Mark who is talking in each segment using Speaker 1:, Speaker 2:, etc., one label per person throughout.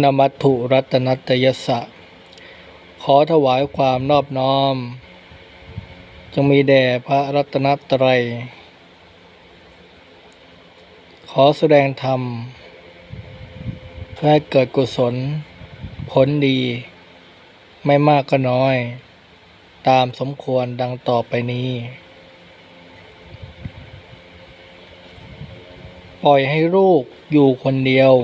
Speaker 1: นมัตถุรัตนัตยสะ ขอถวายความนอบน้อม จงมีแด่พระรัตนตรัย ขอแสดงธรรมเพื่อให้เกิดกุศล ผลดี ไม่มากก็น้อย ตามสมควรดังต่อไปนี้ ปล่อยให้ลูกอยู่คนเดียว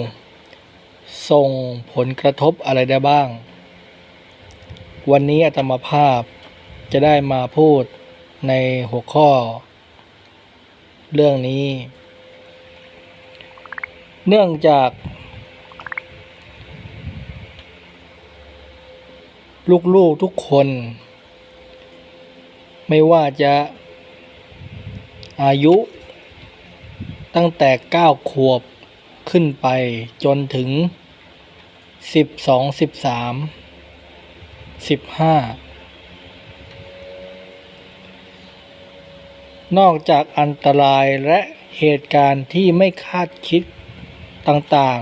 Speaker 1: ส่งผลกระทบอะไรได้บ้าง วันนี้อาตมาภาพจะได้มาพูดในหัวข้อ เรื่องนี้ เนื่องจาก ลูกๆทุกคน ไม่ว่าจะอายุ ตั้งแต่ 9 ขวบขึ้นไปจนถึง 12 13 15นอกจากอันตรายและเหตุการณ์ที่ไม่คาดคิดต่าง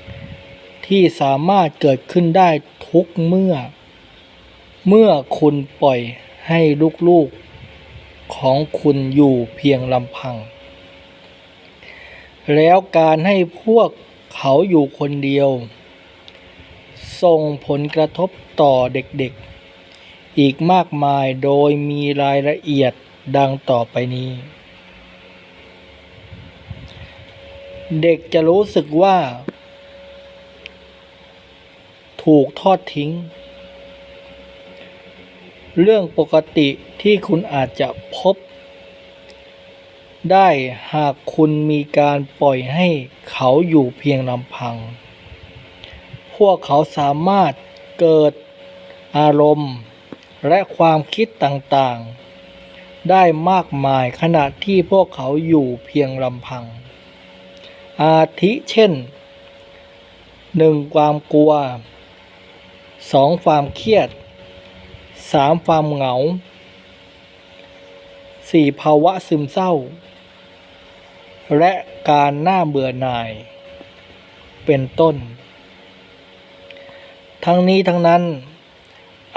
Speaker 1: ๆ ที่สามารถเกิดขึ้นได้ทุกเมื่อ เมื่อคุณปล่อยให้ลูกๆของคุณอยู่เพียงลำพัง แล้วการให้พวกเขาอยู่คนเดียว ส่งผลกระทบต่อเด็กๆ อีกมากมายโดยมีรายละเอียดดังต่อไปนี้ เด็กจะรู้สึกว่า ถูกทอดทิ้ง เรื่องปกติที่คุณอาจจะพบ ได้หากคุณมีการปล่อยให้เขาอยู่เพียงลำพัง วกเขาสามารถเกิดอารมณ์ และความคิดต่างๆ ได้มากมายขณะที่พวกเขาอยู่เพียงลำพัง อาทิเช่น 1. ความกลัว 2. ความเครียด 3. ความเหงา 4. ภาวะซึมเศร้า และการหน้าเบื่อหน่าย เป็นต้น ทั้งนี้ทั้งนั้น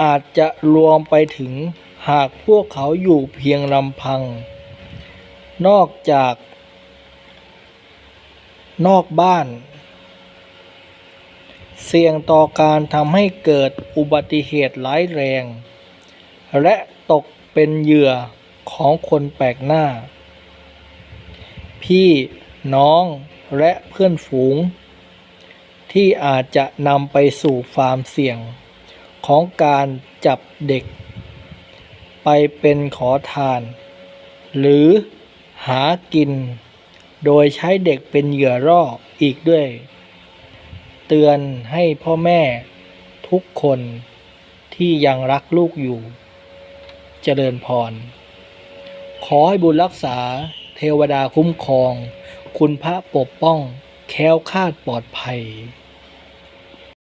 Speaker 1: อาจจะรวมไปถึงหากพวกเขาอยู่เพียงลำพัง นอกจาก นอกบ้าน เสี่ยงต่อการทำให้เกิดอุบัติเหตุร้ายแรง และตกเป็นเหยื่อของคนแปลกหน้า พี่น้องและเพื่อนฝูง ที่อาจจะนำไปสู่ความเสี่ยง ของการจับเด็ก ไปเป็นขอทาน หรือหากิน โดยใช้เด็กเป็นเหยื่อล่ออีกด้วย เตือนให้พ่อแม่ทุกคนที่ยังรักลูกอยู่ เจริญพร ขอให้บุญรักษาเทวดาคุ้มครอง คุณพระปกป้อง แค้วคาดปลอดภัย